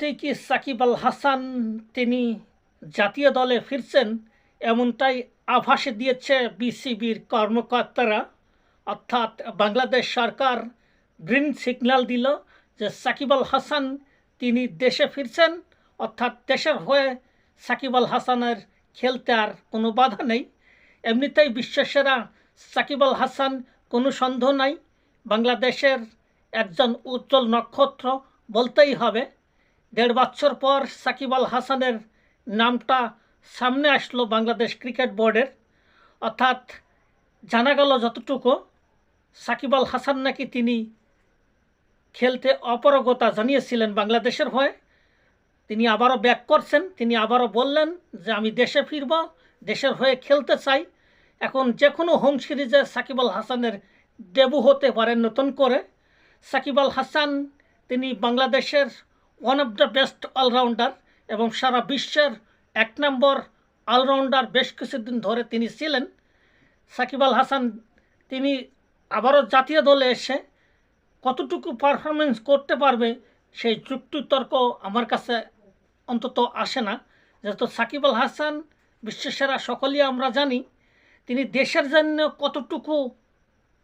সত্যিই কি সাকিব আল হাসান, তিনি জাতীয় দলে ফিরছেন, এমনটাই আভাসে দিয়েছে বিসিবির কর্মকর্তারা। অর্থাৎ বাংলাদেশ সরকার গ্রিন সিগন্যাল দিল যে সাকিব আল হাসান, তিনি দেশে ফিরছেন, অর্থাৎ দেশের হয়ে সাকিব আল হাসানের খেলতে আর কোনো বাধা নেই। এমনিতেই বিশ্বসেরা সাকিব আল হাসান কোনো সন্দেহ নাই। বাংলাদেশের একজন উজ্জ্বল নক্ষত্র বলতেই হবে। দেড় বছর পর সাকিব আল হাসানের নামটা সামনে আসলো বাংলাদেশ ক্রিকেট বোর্ডের। অর্থাৎ জানা গেল যতটুকু, সাকিব আল হাসান নাকি তিনি খেলতে অপারগতা জানিয়েছিলেন বাংলাদেশের হয়ে। তিনি আবারও ব্যাক করছেন, তিনি আবারও বললেন যে আমি দেশে ফিরব, দেশের হয়ে খেলতে চাই। এখন যে কোনো হোম সিরিজে সাকিব আল হাসানের ডেবু হতে পারে নতুন করে। সাকিব আল হাসান, তিনি বাংলাদেশের one of the best allrounder এবং সারা বিশ্বের এক নম্বর অলরাউন্ডার বেশ কিছুদিন ধরে তিনি ছিলেন। সাকিব আল হাসান, তিনি আবারও জাতীয় দলে এসে কতটুকু পারফরমেন্স করতে পারবে সেই যুক্তিতর্ক আমার কাছে অন্তত আসে না। যেহেতু সাকিব আল হাসান বিশ্বসেরা সকলেই আমরা জানি, তিনি দেশের জন্য কতটুকু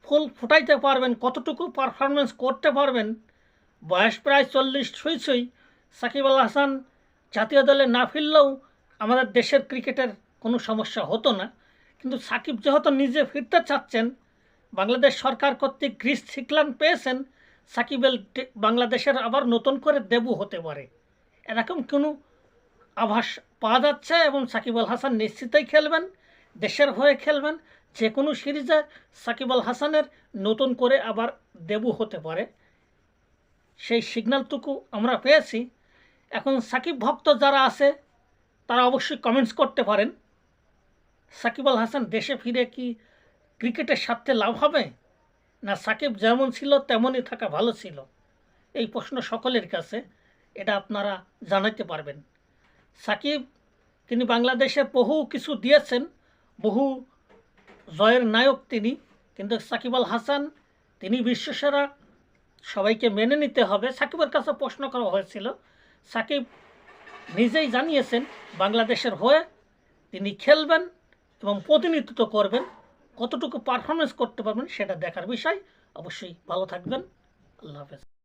ফুল ফুটাইতে পারবেন, কতটুকু পারফরমেন্স করতে পারবেন বয়স প্রায় চল্লিশ ছুঁই ছুঁই। সাকিব আল হাসান জাতীয় দলে না ফিরলেও আমাদের দেশের ক্রিকেটের কোনো সমস্যা হতো না। কিন্তু সাকিব যেহেতু নিজে ফিরতে চাচ্ছেন, বাংলাদেশ সরকার কর্তৃক গ্রিস সিকলান পেয়েছেন সাকিবেল বাংলাদেশের আবার নতুন করে দেবু হতে পারে। এরকম কোনো আভাস পাওয়া যাচ্ছে এবং সাকিব আল হাসান নিশ্চিতই খেলবেন, দেশের হয়ে খেলবেন। যে কোনো সিরিজে সাকিব আল হাসানের নতুন করে আবার দেবু হতে পারে। সেই সিগন্যালটুকু আমরা পেয়েছি। এখন সাকিব ভক্ত যারা আছে, তারা অবশ্যই কমেন্টস করতে পারেন। সাকিব আল হাসান দেশে ফিরে কি ক্রিকেটের স্বার্থে লাভ হবে? না সাকিব যেমন ছিল, তেমনই থাকা ভালো ছিল? এই প্রশ্ন সকলের কাছে, এটা আপনারা জানাতে পারবেন। সাকিব, তিনি বাংলাদেশে বহু কিছু দিয়েছেন, বহু জয়ের নায়ক তিনি, কিন্তু সাকিব আল হাসান, তিনি বিশ্বসেরা সবাইকে মেনে নিতে হবে। সাকিবের কাছে প্রশ্ন করা হয়েছিল। সাকিব নিজেই জানিয়েছেন, বাংলাদেশের হয়ে তিনি খেলবেন এবং প্রতিনিধিত্ব করবেন। কতটুকু পারফরমেন্স করতে পারবেন সেটা দেখার বিষয়। অবশ্যই ভালো থাকবেন। আল্লাহ হাফেজ।